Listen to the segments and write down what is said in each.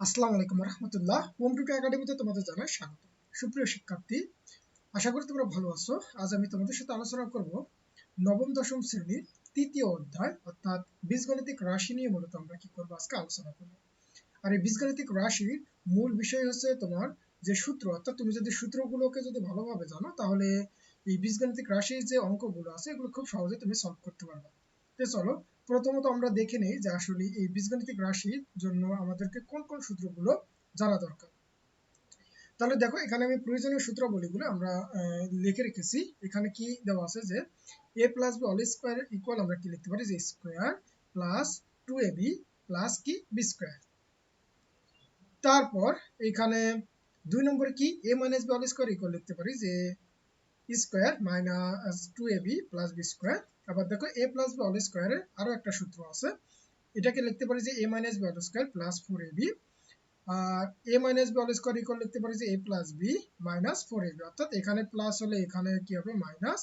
আসসালামু আলাইকুম রহমতুল্লাহ। হোম টুটু একাডেমিতে তোমাদের জানাই স্বাগত। সুপ্রিয় শিক্ষার্থী, আশা করি তোমরা ভালো আছো। আজ আমি তোমাদের সাথে আলোচনা করব নবম, দশম শ্রেণির তৃতীয় অধ্যায়, অর্থাৎ বীজগণিতিক রাশি নিয়ে মূলত আমরা কি করব আজকে আলোচনা আর এই বীজগণিতিক রাশির মূল বিষয় হচ্ছে তোমার যে সূত্র, অর্থাৎ তুমি যদি সূত্রগুলোকে যদি ভালোভাবে জানো, তাহলে এই বীজগণিতিক রাশির যে অঙ্কগুলো আছে, এগুলো খুব সহজে তুমি সলভ করতে পারবে। তো চলো প্রথমত আমরা দেখে নেই যে আসলে এই বীজগণিতিক রাশির জন্য আমাদেরকে কোন কোন সূত্রগুলো জানা দরকার। তাহলে দেখো, এখানে আমি প্রয়োজনীয় সূত্রাবলীগুলো আমরা লিখে রেখেছি। এখানে কি দেওয়া আছে যে A plus B all square equal আমরা কি লিখতে পারি? যে square plus two A B plus কি? বি স্কোয়ার তারপর এখানে দুই নম্বরে কি? A minus B all square equal লিখতে পারি যে square minus two A B plus B square আবার দেখো এ প্লাস বি অল স্কোয়ারের আরও একটা সূত্র আছে। এটাকে লিখতে পারি যে A minus B all square plus four A B R A minus B all square equal লিখতে পারি যে A plus B minus four A B অর্থাৎ এখানে প্লাস হলে এখানে কি হবে? মাইনাস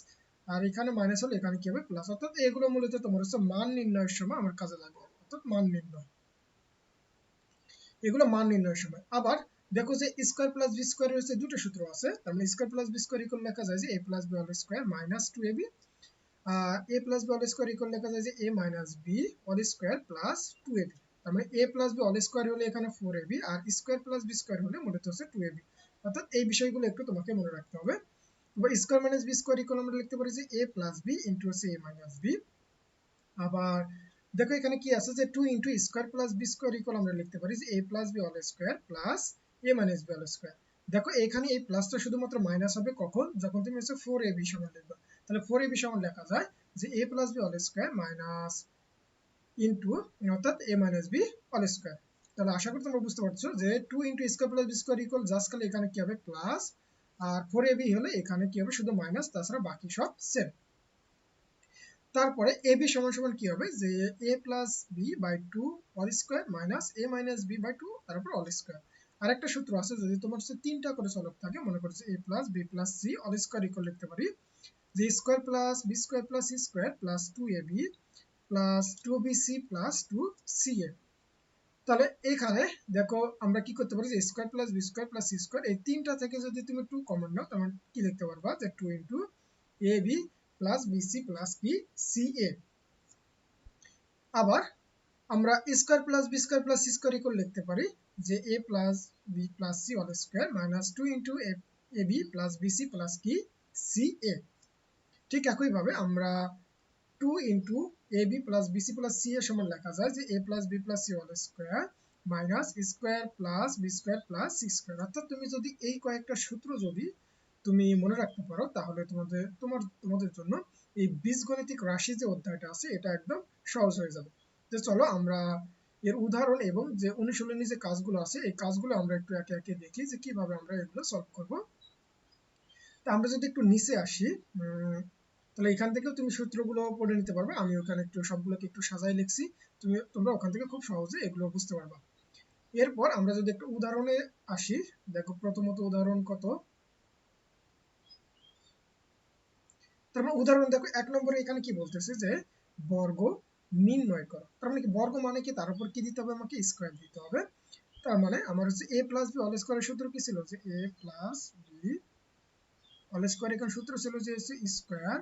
আর এখানে মাইনাস হলে এখানে কি হবে? প্লাস অর্থাৎ এগুলো মূলত তোমার হচ্ছে মান নির্ণয়ের সময় আমার কাজে লাগবে। অর্থাৎ মান নির্ণয়। এগুলো মান নির্ণয়ের সময়। আবার দেখো যে স্কোয়ার প্লাস বি স্কোয়ার হচ্ছে দুটো সূত্র আছে। তার মানে square plus B square equal লেখা যায় যে A plus B all square minus two A B A plus B all square equal লেখা যায় যে A minus B all square plus two A B তার মানে A plus B all square হলে এখানে ফোর এ বি আর square plus B square হলে মূলত হচ্ছে টু এ বি অর্থাৎ এই বিষয়গুলো একটু তোমাকে মনে রাখতে হবে। এবার square minus B square equal আমরা লিখতে পারি যে এ প্লাস বি ইন্টু হচ্ছে এ মাইনাস বি আবার দেখো এখানে কি আছে যে two into square plus B square equal আমরা লিখতে পারি যে A plus B all square plus A minus B all square দেখো এখানে এই প্লাসটা শুধুমাত্র মাইনাস হবে কখন? যখন তুমি হচ্ছে ফোর এ বি সমান লিখবে। তাহলে ফোর এ বি সমান লেখা যায় যে A plus B all square minus into অর্থাৎ A minus B all square তাহলে আশা করি তোমরা বুঝতে পারছ যে two into square plus B square equal just খালি এখানে কি হবে প্লাস আর ফোর এ বি হলে এখানে কি হবে? শুধু মাইনাস তাছাড়া বাকি সব সেম তারপরে এ বি সমান সমান কি হবে? যে A plus B by two all square minus A minus B by two তারপর অল স্কোয়ার আরেকটা সূত্র আছে, যদি তোমার হচ্ছে তিনটা করে চলক থাকে, মনে করছে A plus B plus C all square equal লিখতে পারি যে square plus B square plus C square plus two A B plus two B C plus two C A তাহলে এখানে দেখো আমরা কি করতে পারি? যে square plus B square plus C square এই তিনটা থেকে যদি তুমি টু কমন নাও তাহলে কি লিখতে পারবা? যে two into A B plus BC plus B C A আবার আমরা square plus B square plus C square equal লিখতে পারি যে A plus B plus C all square minus two into A B plus BC plus কি C A ঠিক একইভাবে আমরা two into A B plus BC plus C এর সমান লেখা যায় যে A plus B plus C all square minus square plus B square plus C square অর্থাৎ তুমি যদি এই কয়েকটা সূত্র যদি তুমি মনে রাখতে পারো, তাহলে তোমাদের, তোমার, তোমাদের জন্য এই বীজগণিতিক রাশি যে অধ্যায়টা আছে, এটা একদম সহজ হয়ে যাবে। তো চলো আমরা এর উদাহরণ এবং যে অনুশীলনী যে কাজগুলো আছে, এই কাজগুলো আমরা একটু একে একে দেখি যে কীভাবে আমরা এগুলো সলভ করব। তা আমরা যদি একটু নিচে আসি তাহলে এখান থেকেও তুমি সূত্রগুলো পড়ে নিতে পারবে। আমি ওখানে একটু সবগুলোকে একটু সাজাই লিখছি। তুমি, তোমরা ওখান থেকে খুব সহজে এগুলো বুঝতে পারবা। এরপর আমরা যদি একটু উদাহরণে আসি, দেখো প্রথমত উদাহরণ কত? তারপর উদাহরণ দেখো, এক নম্বরে এখানে কি বলতেছে যে, বর্গ নির্ণয় করো। তার মানে কি, বর্গ মানে কি, তার উপর কি দিতে হবে আমাকে? স্কোয়ার দিতে হবে। তার মানে আমার হচ্ছে এ প্লাস বি অল স্কোয়ারের সূত্র কি ছিল? যে A plus B whole square এখানে সূত্র ছিল যে হচ্ছে square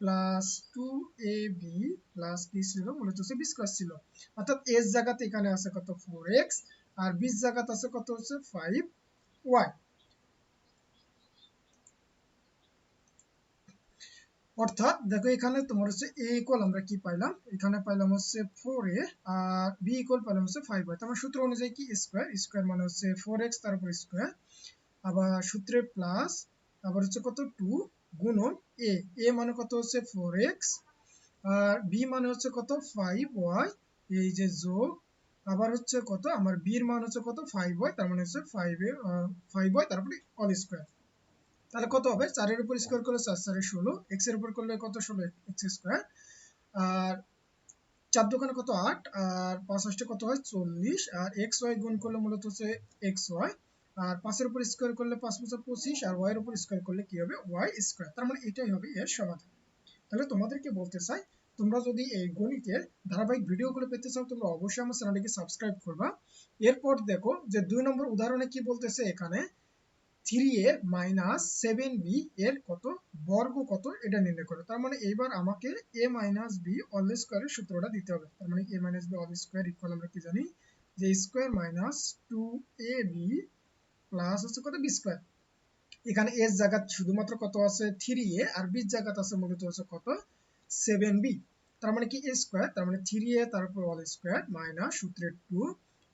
plus two A B plus কি ছিল, মূলত হচ্ছে বি স্কোয়ার ছিল। অর্থাৎ এস জায়গাতে এখানে আছে কত? ফোর এক্স আর বিশ জায়গাতে আছে কত হচ্ছে? ফাইভ ওয়াই অর্থাৎ দেখো এখানে তোমার হচ্ছে এ ইকুয়াল আমরা কি পাইলাম? এখানে পাইলাম হচ্ছে ফোর এ আর বি ইকুয়াল পাইলাম হচ্ছে ফাইভ ওয়াই তারপর সূত্র অনুযায়ী কি? স্কোয়ার স্কোয়ার মানে হচ্ছে ফোর এক্স তার উপর স্কোয়ার আবার সূত্রে প্লাস আবার হচ্ছে কত? টু গুণন এ এ মানে কত হচ্ছে? ফোর এক্স আর বি মানে হচ্ছে কত? ফাইভ ওয়াই এই যে যোগ, আবার হচ্ছে কত? আমার বির মান হচ্ছে কত? ফাইভ ওয়াই তার মানে হচ্ছে ফাইভ ফাইভ ওয়াই তারপরে অল স্কোয়ার তাহলে কত হবে? চারের উপর স্কোয়ার করলে চার, চারে ষোলো। এক্সের উপর করলে কত? ষোলো এক্স স্কোয়ার আর চার দোকানে কত? আট। আর পাঁচ কত হয়? চল্লিশ। আর এক্স ওয়াই গুণ করলে মূলত হচ্ছে এক্স ওয়াই আর পাঁচের উপর স্কোয়ার করলে পাঁচ পাঁচ পঁচিশ, আর ওয়াই এর উপর স্কোয়ার করলে কি হবে? ওয়াই স্কোয়ার তার মানে এটাই হবে এর সমাধান। তাহলে তোমাদেরকে বলতে চাই, তোমরা যদি এই গণিতের ধারাবাহিক ভিডিওগুলো পেতে চাও, তোমরা অবশ্যই আমার চ্যানেলটিকে সাবস্ক্রাইব করবা। এরপর দেখো যে দুই নম্বর উদাহরণে কি বলতেছে এখানে? Three A minus seven B এর কত? বর্গ কত? এটা নির্ণয় করো। তার মানে এইবার আমাকে এ মাইনাস বি অল স্কোয়ারের সূত্রটা দিতে হবে। তার মানে A minus B whole square equal আমরা কি জানি? যে square minus two A B plus হচ্ছে কত? বি স্কোয়ার এখানে এস জায়গা শুধুমাত্র কত আছে? থ্রি এ আর বির জায়গাতে আছে মূলত হচ্ছে কত? সেভেন বি তার মানে কি এ স্কোয়ার তার মানে থ্রি এ তারপর অল স্কোয়ার মাইনাস সূত্রের টু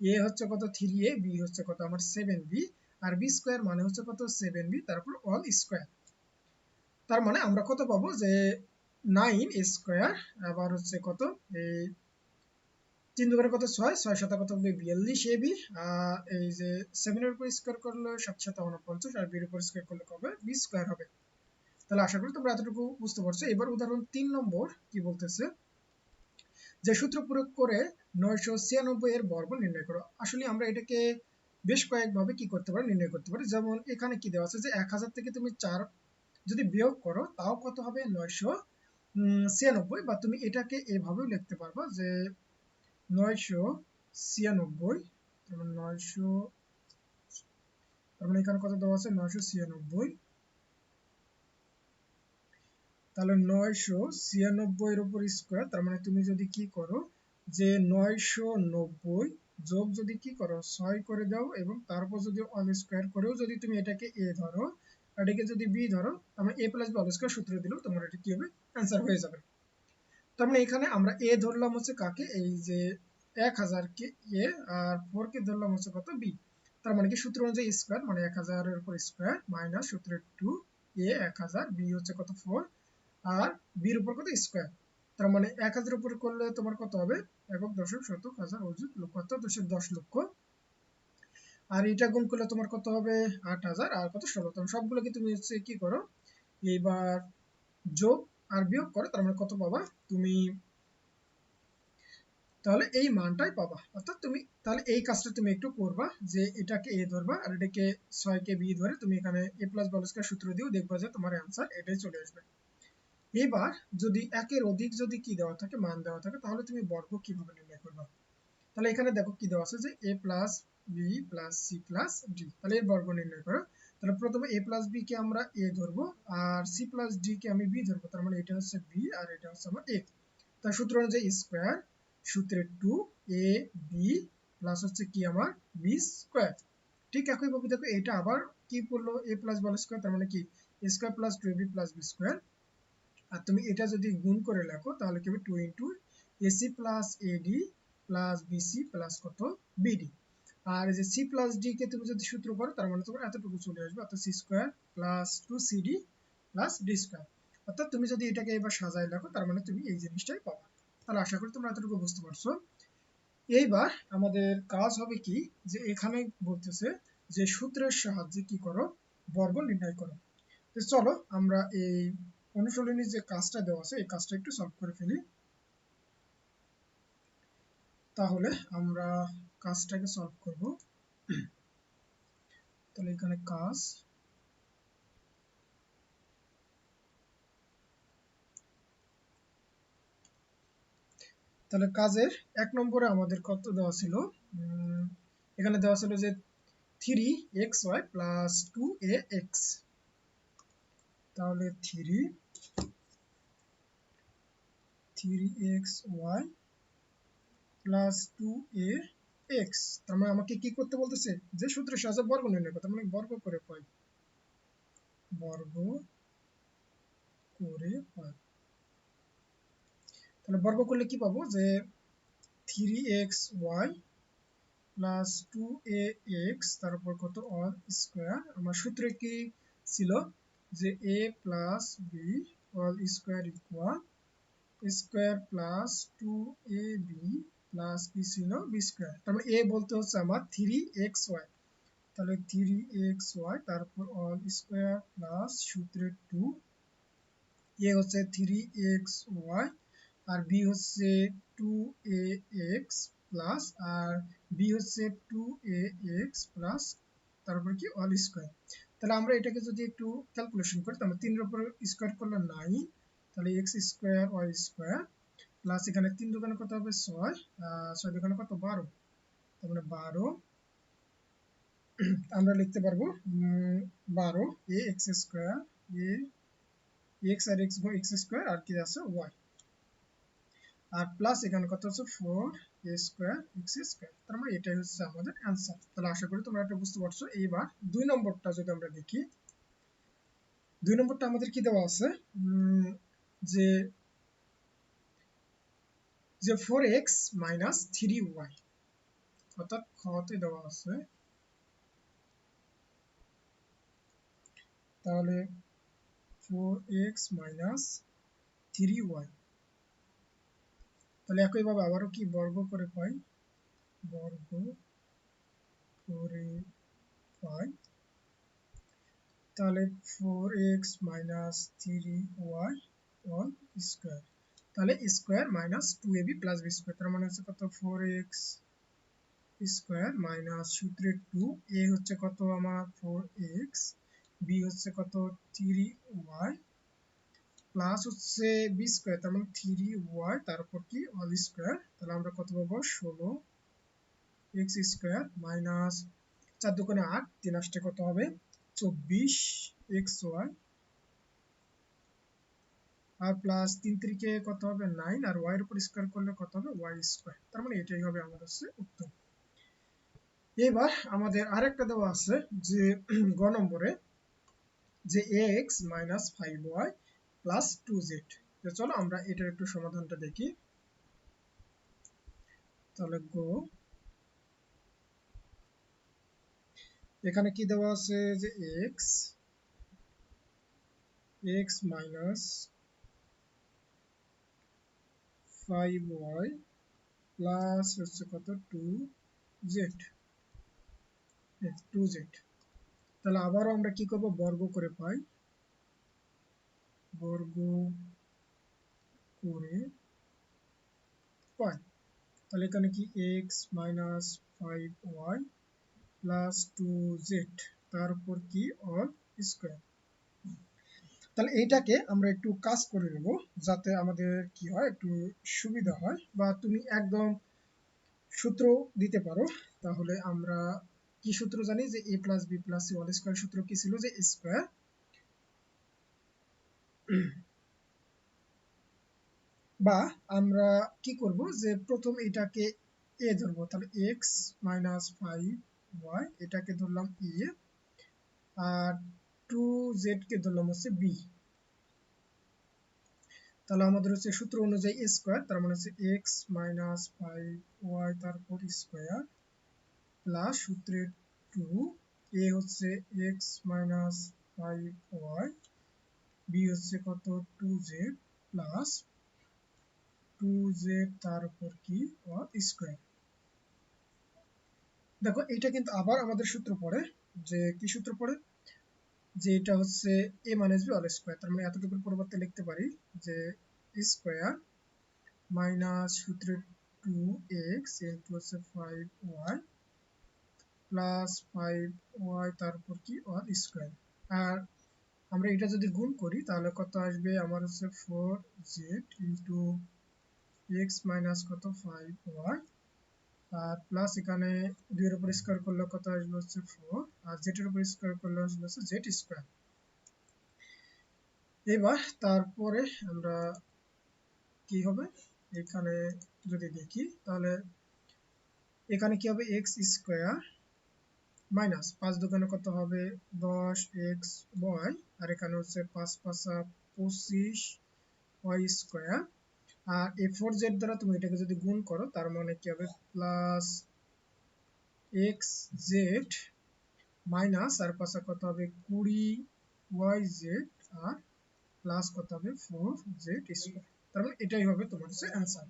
এ হচ্ছে কত? থ্রি এ বি হচ্ছে কত? আমার সেভেন বি আর বি স্কোয়ার মানে হচ্ছে কত? সেভেন বি তারপর অল স্কোয়ার তার মানে আমরা কত পাবো? যে নাইন স্কোয়ার আবার হচ্ছে কত? এই তিন দুবারে কত ছয় ছয় সাথে কত হবে বিয়াল্লিশ এ বি এই যে সেভেনের উপর স্কোয়ার করলে সাত সাথে উনপঞ্চাশ আর বির উপর স্কোয়ার করলে কবে? বি স্কোয়ার হবে। তাহলে আশা করি তোমরা এতটুকু বুঝতে পারছ। এবার উদাহরণ তিন নম্বর কি বলতেছে? যে সূত্র প্রয়োগ করে নয়শো ছিয়ানব্বই এর বর্গ নির্ণয় করো। আসলে আমরা এটাকে বেশ কয়েকভাবে কি করতে পারি? নির্ণয় করতে পারি। যেমন এখানে কি দেওয়া আছে যে এক হাজার থেকে তুমি চার যদি বিয়োগ করো, তাও কত হবে? নয়শো ছিয়ানব্বই বা তুমি এটাকে এভাবেও লিখতে পারবা যে মানে মানে মানে নয়শো নব্বই যোগ যদি কি করো? ছয় করে দাও এবং তারপর যদি অল স্কোয়ার করেও যদি তুমি এটাকে এ ধরো, এটাকে যদি বি ধরো এ প্লাস সূত্র দিলেও তোমার এটা কি হবে? অ্যান্সার হয়ে যাবে। তার মানে এখানে, আমরা এ ধরলাম হচ্ছে কাকে? এই যে এক হাজারকে এ আর ফোর কে ধরলাম হচ্ছে কত? বি তার মানে কি? সূত্র অনুযায়ী স্কোয়ার মানে এক হাজারের উপর স্কোয়ার মাইনাস সূত্রের টু এ এক হাজার বি হচ্ছে কত? ফোর আর বির উপর কত? স্কোয়ার তার মানে এক হাজার উপর করলে তোমার কত হবে? একক দশক শতক হাজার অযুত লক্ষ, অর্থাৎ দশের দশ লক্ষ। আর এটা গুণ করলে তোমার কত হবে? আট হাজার, আর কত? ষোলো। তোমার সবগুলোকে তুমি হচ্ছে কি করো? এইবার যোগ আর বিয়োগ করো, তার মানে কত পাবা? তুমি তাহলে এই মানটাই পাবা। অর্থাৎ তুমি, তাহলে এই কাজটা তুমি একটু করবা যে এটাকে এ ধরবা আর এটাকে ছয় কে বি ধরে তুমি এখানে এ প্লাস বলস্কার সূত্র দিয়েও দেখবা যে তোমার অ্যান্সার এটাই চলে আসবে। এবার যদি একের অধিক যদি কি দেওয়া থাকে, মান দেওয়া থাকে, তাহলে তুমি বর্গ কীভাবে নির্ণয় করবে? তাহলে এখানে দেখো কি দেওয়া আছে যে A plus B plus C plus D তাহলে এর বর্গ নির্ণয় করো। তাহলে প্রথমে এ প্লাস বি কে আমরা এ ধরবো, আর সি প্লাস ডি কে আমি বি ধরবো, তার মানে এটা হচ্ছে বি আর এটা হচ্ছে আমার এ তার সূত্র অনুযায়ী স্কোয়ার সূত্রে টু এ বি প্লাস হচ্ছে কি আমার বি স্কোয়ার ঠিক একইভাবে দেখো, এটা আবার কি পড়ল এ প্লাস বল স্কোয়ার তার মানে কি? Square plus two B plus B square আর তুমি এটা যদি গুণ করে লেখো, তাহলে কি হবে? Two into AC plus AD plus BC plus কত? বিডি আর যে সি প্লাস ডি কে তুমি যদি সূত্র করো, তার মানে তোমার এতটুকু চলে আসবে, অর্থাৎ C square plus two CD plus D square অর্থাৎ তুমি যদি এটাকে এবার সাজায় লেখো তার মানে তুমি এই জিনিসটাই পাবা। তাহলে আশা করি তোমরা এতটুকু বুঝতে পারছ। এইবার আমাদের কাজ হবে কি, যে এখানে বলতেছে যে সূত্রের সাহায্যে কি করো, বর্গ নির্ণয় করো। তো চলো আমরা এই অনুশীলনীর যে কাজটা দেওয়া আছে, এই কাজটা একটু সলভ করে ফেলি। তাহলে আমরা কাজটাকে সলভ করব। তাহলে এখানে কাজ। তাহলে কাজের এক নম্বরে আমাদের কত দেওয়া ছিল? এখানে দেওয়া ছিল যে three X Y plus two X তাহলে three three X Y plus two A X তার মানে আমাকে কি করতে বলতেছে? যে সূত্রের সাহায্যে বর্গ নির্ণয় করতে মানে বর্গ করে পাই। বর্গ করে পাই। তাহলে বর্গ করলে কি পাবো? যে three X Y plus two A X তারপর কত অল স্কোয়ার আমার সূত্রে কি ছিল? যে A plus B whole square equal square plus two A B plus কি ছিল বি স্কোয়ার তারপর এ বলতে হচ্ছে আমার থ্রি এক্স ওয়াই তাহলে থ্রি এক্স ওয়াই তারপর অল স্কোয়ার প্লাস সূত্রে টু এ হচ্ছে থ্রি এক্স ওয়াই আর বি হচ্ছে টু এ এক্স প্লাস আর বি হচ্ছে টু এ এক্স প্লাস তারপর কি অল স্কোয়ার তাহলে আমরা এটাকে যদি একটু ক্যালকুলেশন করি তাহলে তিনের উপর স্কোয়ার করলে নাইন তাহলে X square Y square plus এখানে তিন দোকানে কত হবে? ছয়। ছয় দোকানে কত? বারো। তার মানে বারো। আমরা লিখতে পারব বারো, এ এক্স স্কোয়ার এক্স আর এক্স এক্স স্কোয়ার, আর কি আছে? ওয়াই। আর প্লাস এখানে কত হচ্ছে four A square, X square. তার মানে এটাই হচ্ছে আমাদের অ্যান্সার তাহলে আশা করি তোমরা এটা বুঝতে পারছ। এইবার দুই নম্বরটা যদি আমরা দেখি, দুই নম্বরটা আমাদের কি দেওয়া আছে? যে যে four X minus three Y অর্থাৎ খতে দেওয়া আছে। তাহলে four X minus three Y তাহলে একইভাবে আবারও কি বর্গ করে পাই? বর্গ করে পাই। তাহলে four X minus three Y whole square তাহলে square minus two AB plus B square, তার মানে হচ্ছে কত? ফোর এক্স স্কোয়ার মাইনাস সূত্রে টু এ হচ্ছে কত আমার? ফোর এক্স বি হচ্ছে কত? থ্রি ওয়াই প্লাস হচ্ছে বি স্কোয়ার, তার মানে থ্রি ওয়াই তারপর কি? অল স্কোয়ার, তাহলে আমরা কত পাবো? ষোলো এক্স স্কোয়ার মাইনাস চার দোকানে আট, তিন আসতে কত হবে? চব্বিশ এক্স ওয়াই আর প্লাস তিন তিরিকে কত হবে? নাইন আর ওয়াই এর উপর স্কোয়ার করলে কত হবে? ওয়াই স্কোয়ার তার মানে এটাই হবে আমাদের হচ্ছে উত্তর। এবার আমাদের আরেকটা দেওয়া আছে যে, গ নম্বরে যে X minus five Y plus two Z চলো আমরা এটার একটু সমাধানটা দেখি। তাহলে গো এখানে কি দেওয়া আছে যে X X minus five Y plus হচ্ছে কত টু জেড টু জেড তাহলে আবারও আমরা কি করব? বর্গ করে পাই। বর্গ করে পাই। তাহলে এখানে কি X minus five Y plus two Z তার উপর কি অল স্কোয়ার তাহলে এইটাকে আমরা একটু কাজ করে নেব যাতে আমাদের কি হয়, একটু সুবিধা হয় বা তুমি একদম সূত্র দিতে পারো। তাহলে আমরা কি সূত্র জানি যে A plus B plus C whole square সূত্র কি ছিল? যে স্কোয়ার বা আমরা কি করব? যে প্রথম এটাকে এ ধরবো। তাহলে এক্স মাইনাস ফাইভ ওয়াই এটাকে ধরলাম এ আর টু জেড কে ধরলাম হচ্ছে বি তাহলে আমাদের হচ্ছে সূত্র অনুযায়ী এ স্কোয়ার তার মানে হচ্ছে এক্স মাইনাস ফাইভ ওয়াই তারপর স্কোয়ার প্লাস সূত্রে টু এ হচ্ছে X minus five Y B হচ্ছে কত? Two Z plus two Z তার উপর কি স্কোয়ার দেখো এটা কিন্তু আবার আমাদের সূত্র পড়ে যে কি সূত্র পড়ে? যে এটা হচ্ছে A minus B whole square তার মানে এতটুকুর পরিবর্তে লিখতে পারি যে স্কোয়ার মাইনাস সূত্রে টু এক্স ইন্টু হচ্ছে five Y plus five Y তারপর কি? অল স্কোয়ার আর আমরা এটা যদি গুণ করি, তাহলে কত আসবে? আমার হচ্ছে four Z into X minus কত? ফাইভ ওয়াই আর প্লাস এখানে দুইয়ের উপর স্কোয়ার করলে কত আসবে হচ্ছে ফোর আর জেটের উপর স্কোয়ার করলে আসবে হচ্ছে জেড স্কোয়ার এবার তারপরে আমরা কি হবে? এখানে যদি দেখি, তাহলে এখানে কি হবে? এক্স স্কোয়ার মাইনাস পাঁচ দোকানে কত হবে? দশ এক্স ওয়াই আর এখানে হচ্ছে পাঁচ পাঁচা পঁচিশ ওয়াই স্কোয়ার আর এ ফোর জেড দ্বারা তুমি এটাকে যদি গুণ করো, তার মানে কি হবে? প্লাস এক্স জেড মাইনাস আর পাশে কত হবে? কুড়ি ওয়াই জেড আর প্লাস কত হবে? ফোর জেড স্কোয়ার তার মানে এটাই হবে তোমার হচ্ছে অ্যান্সার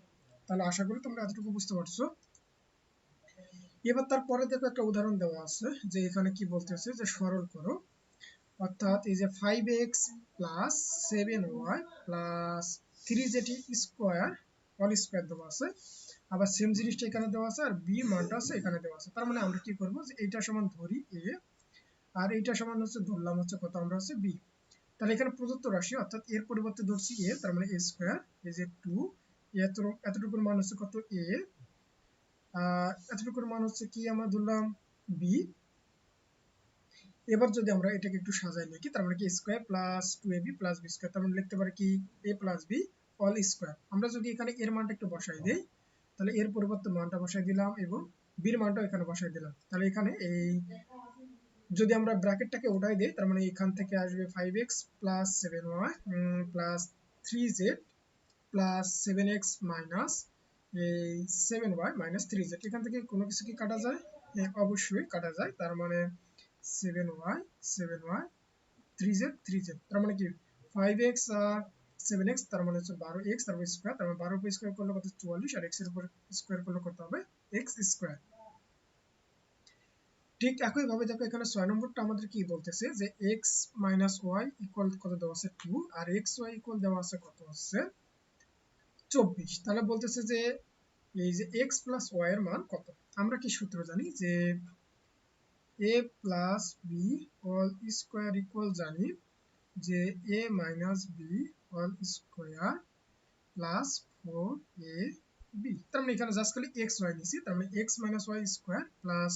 তাহলে আশা করি তোমরা এতটুকু বুঝতে পারছ। এবার তারপরে দেখো একটা উদাহরণ দেওয়া আছে, যে এখানে কি বলতেছে যে সরল করো। অর্থাৎ এই যে five X plus seven Y plus three jetty square all square দেওয়া আছে। আবার সেম জিনিসটা এখানে দেওয়া আছে, আর বি মানটা আছে, এখানে দেওয়া আছে। তার মানে আমরা কি করব যে এইটা সমান ধরি এ আর এইটা সমান হচ্ছে, ধরলাম হচ্ছে কত আমরা হচ্ছে বি তাহলে এখানে প্রদত্ত রাশি, অর্থাৎ এর পরিবর্তে ধরছি এ তার মানে এ স্কোয়ার, এই যে টু এত, এতটুকুর মান হচ্ছে কত এ এতটুকুর মান হচ্ছে কি আমরা ধরলাম বি এবার যদি আমরা এটাকে একটু সাজাই লিখি, তার মানে কি square plus two A B plus B square তার মানে লিখতে পারি কি A plus B whole square আমরা যদি এখানে এর মানটা একটু বসাই দিই, তাহলে এর পরিবর্তে মানটা বসাই দিলাম এবং বির মানটাও এখানে বসাই দিলাম। তাহলে এখানে এই, যদি আমরা ব্র্যাকেটটাকে উঠাই দিই, তার মানে এখান থেকে আসবে five X plus seven Y plus three Z plus seven X minus এই seven Y minus three Z এখান থেকে কোনো কিছু কি কাটা যায়? অবশ্যই কাটা যায়। তার মানে seven Y seven Y three Z three মানে কি? ফাইভ এক্স সেভেন এক্স মানে হচ্ছে বারো এক্স তারপর স্কোয়ার তার মানে উপর স্কোয়ার করলে কত? চুয়াল্লিশ, আর এক্সের উপর স্কোয়ার করলে কত হবে? এক্স স্কোয়ার ঠিক একইভাবে দেখো এখানে ছয় নম্বরটা আমাদের কি বলতেছে? যে এক্স মাইনাস ওয়াই কত দেওয়া আছে? টু আর এক্স ওয়াই দেওয়া আছে কত হচ্ছে চব্বিশ। তাহলে বলতেছে যে এই যে এক্স প্লাস ওয়াই এর মান কত? আমরা কি সূত্র জানি? যে A plus B whole square equal জানি যে A minus B whole square plus four A B তার মানে এখানে জাস্ট খালি এক্স ওয়াই নিছি, তার মানে X minus Y square plus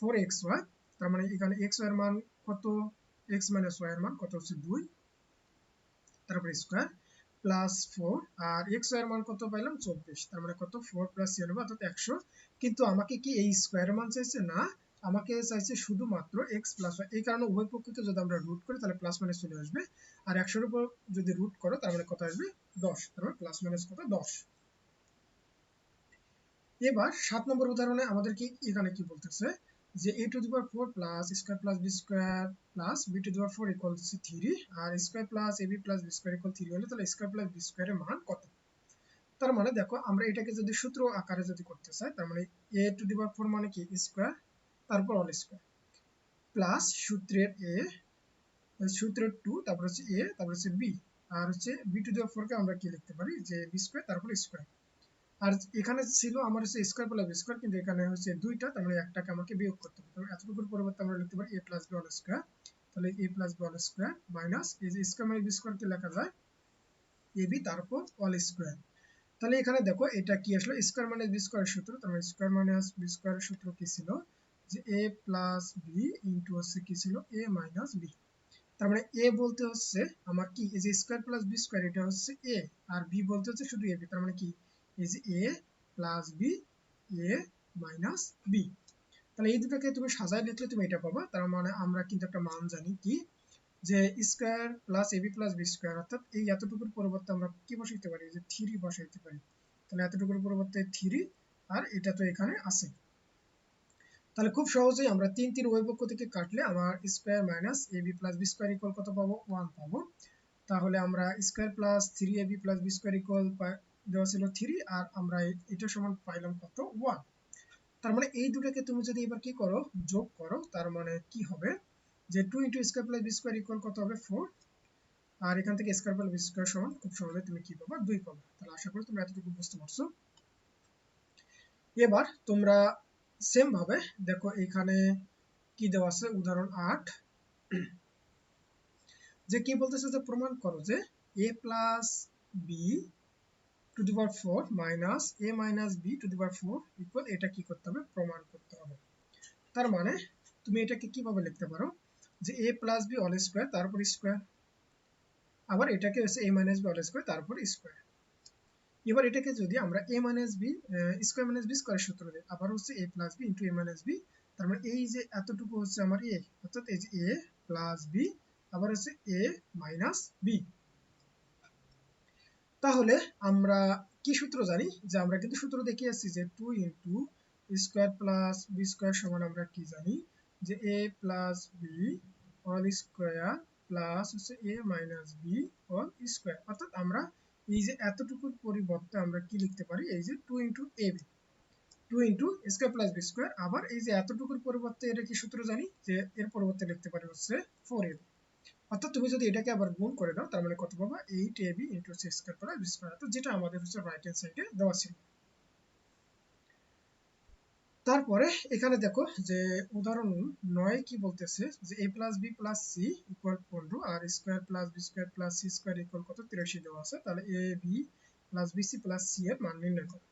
four X Y তার মানে এখানে এক্স ওয়াই এর মান কত? এক্স মাইনাস ওয়াই এর মান কত হচ্ছে দুই। তারপরে স্কোয়ার প্লাস ফোর আর এক্স ওয়াই এর মান কত পাইলাম? চব্বিশ। তার মানে কত? ফোর প্লাস ছিয়ানব্বই অর্থাৎ একশো। কিন্তু আমাকে কি এই স্কোয়ার মান চাইছে? না। আমাকে চাইছে শুধুমাত্র এক্স প্লাস ওয়াই এই কারণে উভয় পক্ষকে যদি আমরা রুট করি, তাহলে প্লাস মাইনাস চলে আসবে। আর একশোর উপর যদি রুট করো, তার মানে কত আসবে? দশ। তার মানে প্লাস মাইনাস কত? দশ। এবার সাত নম্বর উদাহরণে আমাদের কি এখানে কি বলতেছে? যে a to the power 4 plus square plus b square plus b to the power 4 equal 3 R square plus ab plus b square equal 3 হলে তাহলে স্কয়ার প্লাস b স্কয়ারের মান কত? তার মানে দেখো, আমরা এটাকে যদি সূত্র আকারে যদি করতে চাই, তার মানে a টু দি পাওয়ার 4 মানে কি? স্কয়ার তারপর অল স্কয়ার প্লাস সূত্রের a, সূত্রের 2 তারপর হচ্ছে a, তারপর হচ্ছে b, আর হচ্ছে b টু দি পাওয়ার 4 কে আমরা কি লিখতে পারি? যে b স্কয়ার তারপর স্কয়ার আর এখানে ছিল আমার হচ্ছে স্কয়ার প্লাস স্কয়ার কিন্তু এখানে হচ্ছে দুইটা, তার মানে একটাকে আমাকে বিয়োগ করতে হবে। তাহলে এতটুকুর পরিবর্তে আমরা লিখতে পারি a plus b whole square তাহলে a plus b whole square minus এই যে স্কয়ার মাইনাস b স্কয়ার কে লেখা যায় ab তারপর অল স্কয়ার তাহলে এখানে দেখো, এটা কি আসলে? স্কয়ার মাইনাস b স্কয়ারের সূত্র, তার মানে স্কয়ার মাইনাস b স্কয়ারের সূত্র কি ছিল? যে a প্লাস b ইনটু হচ্ছে কি ছিল? a মাইনাস b তার মানে a বলতে হচ্ছে আমার কি? এই যে স্কয়ার প্লাস b স্কয়ার, এটা হচ্ছে a আর b বলতে হচ্ছে শুধু ab তার মানে কি? is a plus b a minus b তাহলে এই দুটোকে তুমি সাজায় লিখলে তুমি এটা পাবা। তার মানে আমরা কিন্তু একটা মান জানি কি? যে square plus AB plus B square, অর্থাৎ এই এতটুকুর পরিবর্তে আমরা কি বসাইতে পারি? যে থ্রি বসাইতে পারি। তাহলে এতটুকুর পরিবর্তে থ্রি, আর এটা তো এখানে আছে। তাহলে খুব সহজেই আমরা তিন তিন উভয় পক্ষ থেকে কাটলে আমার square minus AB plus B square equal কত পাবো? ওয়ান পাবো। তাহলে আমরা square plus three AB plus B square equal দেওয়া ছিল থ্রি আর আমরা এটা সমান পাইলাম কত? ওয়ান তার মানে এই দুটাকে তুমি যদি এবার কি করো? যোগ করো, তার মানে কি হবে? যে two into square plus B square equal কত হবে? ফোর আর এখান থেকে স্কোয়ার প্লাস বি স্কোয়ার সমান, খুব সহজে তুমি কি পাবা? দুই পাবা। তাহলে আশা করি তোমরা এতটুকু বুঝতে পারছ। এবার তোমরা সেম ভাবে, দেখো এখানে কি দেওয়া আছে? উদাহরণ আট। যে কি বলতেছে? যে প্রমাণ করো যে A plus B to the power four minus A minus B to the power four equal এটা কি করতে হবে? প্রমাণ করতে হবে। তার মানে তুমি এটাকে কীভাবে লিখতে পারো? যে A plus B whole square তারপর স্কোয়ার আবার এটাকে হচ্ছে A minus B whole square তারপর স্কোয়ার এবার এটাকে যদি আমরা A minus B square minus B square সূত্র দিই, আবার হচ্ছে A plus B into A minus B তার মানে এই যে এতটুকু হচ্ছে আমার এ অর্থাৎ এই যে এ প্লাস বি আবার হচ্ছে এ মাইনাস বি তাহলে আমরা কি সূত্র জানি? যে আমরা কিন্তু সূত্র দেখে আসছি যে two into square plus B square সমান আমরা কি জানি? যে A plus B whole square plus হচ্ছে A minus B whole square অর্থাৎ আমরা এই যে এতটুকুর পরিবর্তে আমরা কি লিখতে পারি? এই যে two into A B two into square plus B square আবার এই যে এতটুকুর পরিবর্তে এটা কি সূত্র জানি? যে এর পরিবর্তে লিখতে পারি হচ্ছে ফোর এ অর্থাৎ তুমি যদি এটাকে আবার গুণ করে দাও তার মানে কত পাবা? Eight A B into six square plus B square অর্থাৎ যেটা আমাদের হচ্ছে রাইট হ্যান্ড সাইডে দেওয়া ছিল। তারপরে এখানে দেখো যে উদাহরণ নয় কি বলতেছে যে A plus B plus C equal পনেরো আর square plus B square plus C square equal কত? তিরাশি দেওয়া আছে। তাহলে A B plus B C plus C এর মান নির্ণয় করো।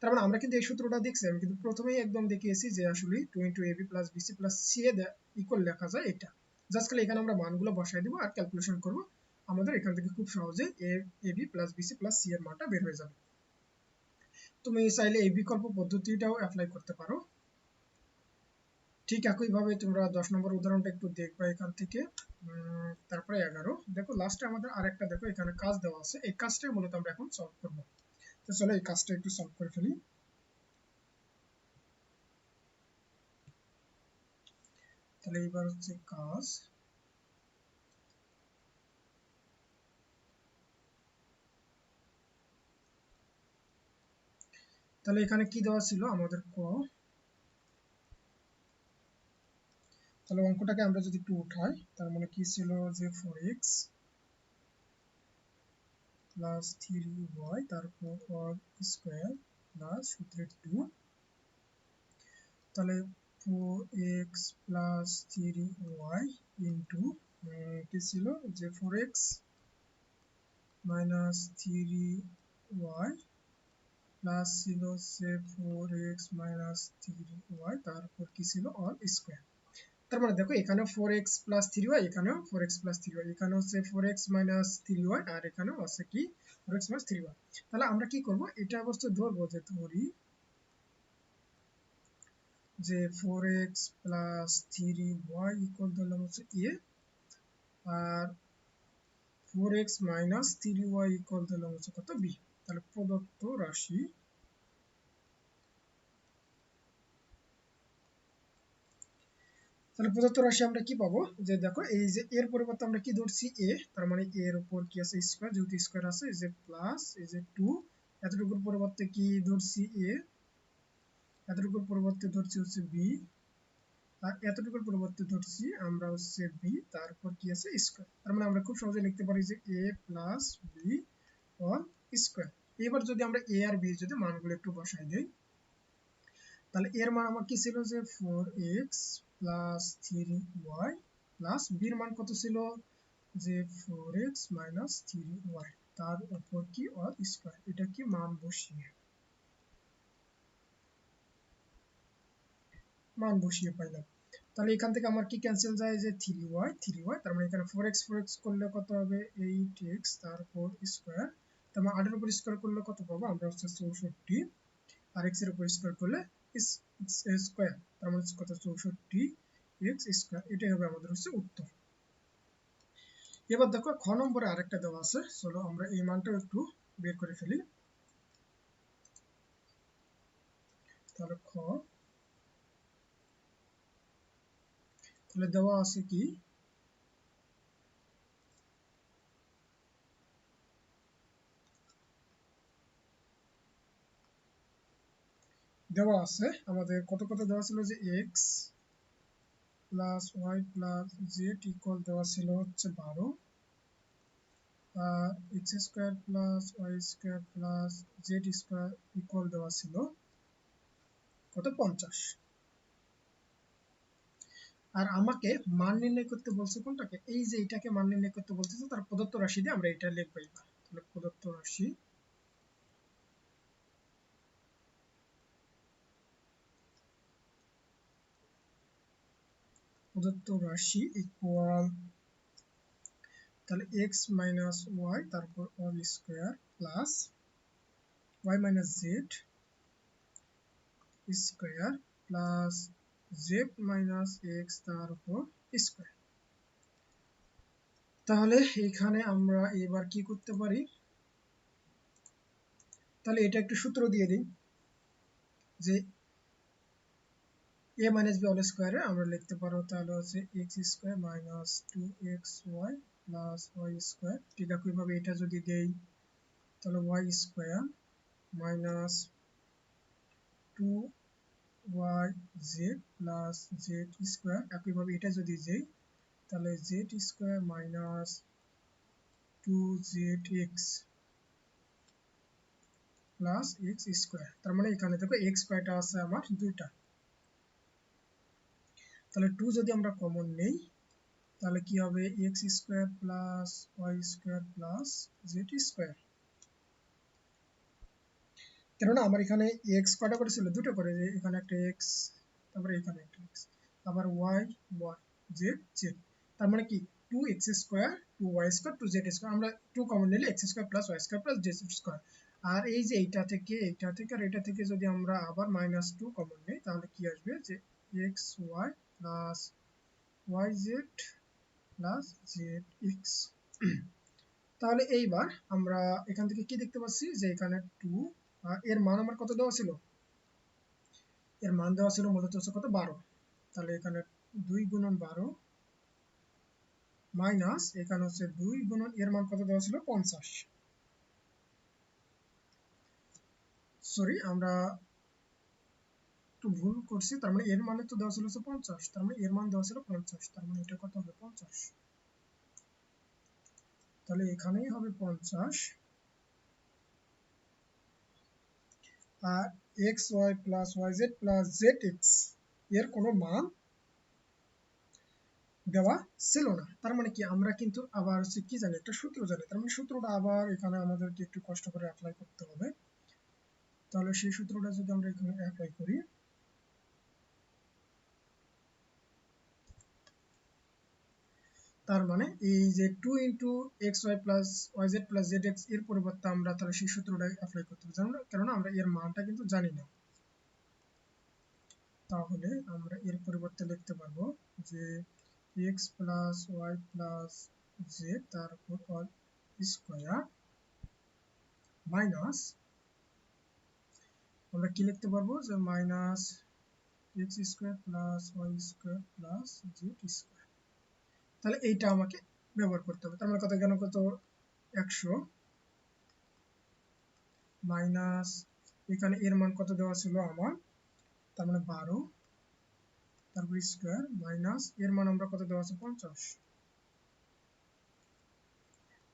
তার মানে আমরা কিন্তু এই সূত্রটা দেখছি, আমি কিন্তু প্রথমেই একদম দেখিয়েছি যে আসলে two into AB plus BC plus C A equal লেখা যায় এটা। জাস্ট খালি এখানে আমরা মানগুলো বসাই দিব আর ক্যালকুলেশন করব। আমাদের এখান থেকে খুব সহজে A AB plus BC plus C এর মানটা বের হয়ে যাবে। তুমি চাইলে এই বিকল্প পদ্ধতিটাও অ্যাপ্লাই করতে পারো। ঠিক একইভাবে তোমরা দশ নম্বর উদাহরণটা একটু দেখবে এখান থেকে। তারপরে এগারো। দেখো লাস্টে আমাদের আরেকটা দেখো, এখানে কাজ দেওয়া আছে। এই কাজটাই মূলত আমরা এখন সলভ করব। তো চলো এই কাজটা একটু সলভ করে ফেলি। তাহলে এবার হচ্ছে কাজ। তাহলে এখানে কি দেওয়া ছিল? আমাদের ক। তাহলে অঙ্কটাকে আমরা যদি একটু উঠাই, তার মানে কি ছিল যে four X plus three Y তারপর স্কোয়ার প্লাস সূত্রের টু তাহলে four X plus three Y into কি ছিল? যে four X minus three Y plus ছিল সে four X minus three Y তারপর কি ছিল? অল স্কোয়ার তার মানে দেখো এখানে four X plus three Y এখানেও four X plus three Y এখানে হচ্ছে four X minus three Y আর এখানেও আছে কি? Four X minus three Y তাহলে আমরা কি করব? এটা অবশ্য ধরবো যে ধরি যে four X plus three Y equal ধরলাম হচ্ছে এ আর four X minus three Y equal ধরলাম হচ্ছে কত বি তাহলে প্রদত্ত রাশি তাহলে প্রদত্ত রাশি আমরা কি পাবো? যে দেখো, এই যে এর পরিবর্তে আমরা কি ধরছি? এ তার মানে এর উপর কি আছে? স্কোয়ার যেহেতু স্কোয়ার আছে, এই যে প্লাস এই যে টু এতটুকুর পরিবর্তে কি ধরছি? এ এতটুকুর পরিবর্তে ধরছি হচ্ছে বি আর এতটুকুর পরিবর্তে ধরছি আমরা হচ্ছে বি তারপর কি আছে? স্কোয়ার তার মানে আমরা খুব সহজে লিখতে পারি যে A plus B whole square এবার যদি আমরা এ আর বি যদি মানগুলো একটু বসাই দেই, তাহলে এর মান আমার কি ছিল যে four X plus three Y plus বির মান কত ছিল? যে four X minus three Y তার উপর কি অল স্কোয়ার এটা কি মান বসিয়ে? মান বসিয়ে পাইলাম। তাহলে এখান থেকে আমার কি ক্যান্সেল যায়? যে থ্রি ওয়াই থ্রি ওয়াই তার মানে এখানে ফোর এক্স ফোর এক্স করলে কত হবে? এইট এক্স তারপর স্কোয়ার মানে আটের উপর স্কোয়ার করলে কত পাবো? আমরা হচ্ছে চৌষট্টি। আর এক্সের উপর স্কোয়ার করলে স্কোয়ার তার মানে কত? চৌষট্টি এক্স স্কোয়ার এটাই হবে আমাদের হচ্ছে উত্তর। এবার দেখো, খ নম্বরে আরেকটা দেওয়া আছে। চলো আমরা এই মানটা একটু বের করে ফেলি। তাহলে খ। তাহলে দেওয়া আছে কি? দেওয়া আছে, আমাদের কত কত দেওয়া ছিল যে X plus Y plus Z equal দেওয়া ছিল হচ্ছে বারো X square plus Y square plus Z square equal দেওয়া ছিল কত? পঞ্চাশ। আর আমাকে মান নির্ণয় করতে বলছে কোনটাকে? এই যে এটাকে মান নির্ণয় করতে বলতেছে, তার প্রদত্ত রাশি দিয়ে আমরা এটা লিখব এবার। তাহলে প্রদত্ত রাশি প্রদত্ত রাশি ইকুয়াল তাহলে এক্স মাইনাস ওয়াই তারপর all square plus y minus z square plus z minus x তার উপর স্কোয়ার তাহলে এখানে আমরা এবার কি করতে পারি? তাহলে এটা একটু সূত্র দিয়ে দিই যে এ মাইনাস বি অল স্কোয়ারে আমরা লিখতে পারো তাহলে হচ্ছে x square minus two x y plus y square ঠিক একইভাবে এটা যদি দেই, তাহলে y square minus two y z plus z square একইভাবে এটা যদি দেই, তাহলে z square minus two z x plus x square তার মানে এখানে দেখো এক্স কয়টা আছে আমার দুইটা। তাহলে টু যদি আমরা কমন নেই, তাহলে কি হবে? X square plus y square plus z square কেননা আমার এখানে এক্স কটা করে ছিল? দুটো করে। যে এখানে একটা এক্স তারপরে এখানে একটা এক্স আবার ওয়াই ওয়াই জেড জেড তার মানে কি? Two x square two y square two z square আমরা টু কমন নিলে x square plus y square plus z square আর এই যে এইটা থেকে এইটা থেকে আর এটা থেকে যদি আমরা আবার মাইনাস টু কমন নিই, তাহলে কি আসবে? যে x y y z plus z তাহলে এইবার আমরা এখান থেকে কি দেখতে পাচ্ছি? যে এখানে টু এর মান আমার কত দেওয়া ছিল? এর মান দেওয়া ছিল মূলত হচ্ছে কত? বারো। তাহলে এখানে দুই গুণন বারো মাইনাস এখানে হচ্ছে দুই গুণন এর মান কত দেওয়া ছিল? পঞ্চাশ। সরি আমরা একটু ভুল করছি, তার মানে এর মানে তো দেওয়া ছিল হচ্ছে পঞ্চাশ, তার মানে এর মান দেওয়া ছিল পঞ্চাশ, তার মানে এটা কত হবে পঞ্চাশ? তাহলে এখানেই হবে পঞ্চাশ। আর x y plus y z plus z x, এর কোনো মান দেওয়া ছিল না। তার মানে কি? আমরা কিন্তু আবার হচ্ছে কি জানি, একটা সূত্র জানি। তার মানে সূত্রটা আবার এখানে আমাদেরকে একটু কষ্ট করে অ্যাপ্লাই করতে হবে। তাহলে সেই সূত্রটা যদি আমরা এখানে অ্যাপ্লাই করি তার মানে এই যে two into x y plus y z plus z এক্সের পরিবর্তে আমরা তাহলে সেই সূত্রটা অ্যাপ্লাই করতে পারি কেননা আমরা এর মানটা কিন্তু জানি না। তাহলে আমরা এর পরিবর্তে লিখতে পারব যে x plus y plus z তার উপর অল স্কোয়ার মাইনাস আমরা কি লিখতে পারব? যে minus x square plus y square plus z square তাহলে এইটা আমাকে ব্যবহার করতে হবে। তার মানে কত কেন কত? একশো। মাইনাস, এখানে এর মান কত দেওয়া ছিল আমার? তার মানে বারো। তারপর স্কোয়ার, মাইনাস, এর মান আমরা কত দেওয়া আছে? পঞ্চাশ।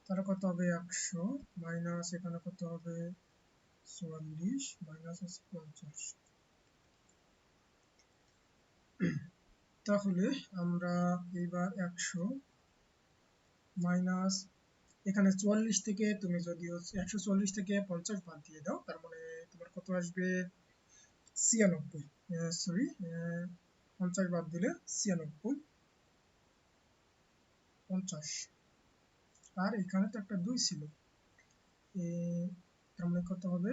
তাহলে কত হবে? একশো। মাইনাস, এখানে কত হবে? চুয়াল্লিশ। মাইনাস হচ্ছে পঞ্চাশ। তাহলে আমরা এবার একশো মাইনাস এখানে চুয়াল্লিশ থেকে তুমি যদি একশো চুয়াল্লিশ থেকে পঞ্চাশ বাদ দিয়ে দাও, তার মানে তোমার কত আসবে? ছিয়ানব্বই সরি পঞ্চাশ বাদ দিলে ছিয়ানব্বই, পঞ্চাশ। আর এখানে তো একটা দুই ছিল তার মানে কত হবে?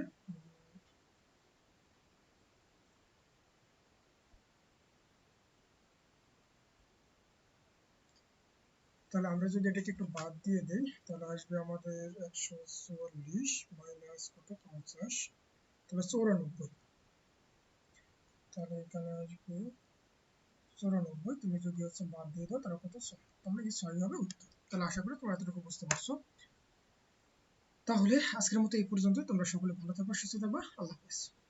তাহলে আমরা যদি এটাকে একটু বাদ দিয়ে দেই, তাহলে আসবে আমাদের একশো চুয়াল্লিশ মাইনাস কত? পঞ্চাশ। তাহলে চৌরানব্বই। তাহলে এখানে আসবে চৌরানব্বই। তুমি যদি হচ্ছে বাদ দিয়ে দাও, তাহলে কত? তাহলে এই ছয় হবে? উত্তর। তাহলে আশা করি তোমরা এতটুকু বুঝতে পারছ। তাহলে আজকের মতো এই পর্যন্ত তোমরা সকলে ভালো থাকবে, সুস্থ থাকবে। আল্লাহ হাফেজ।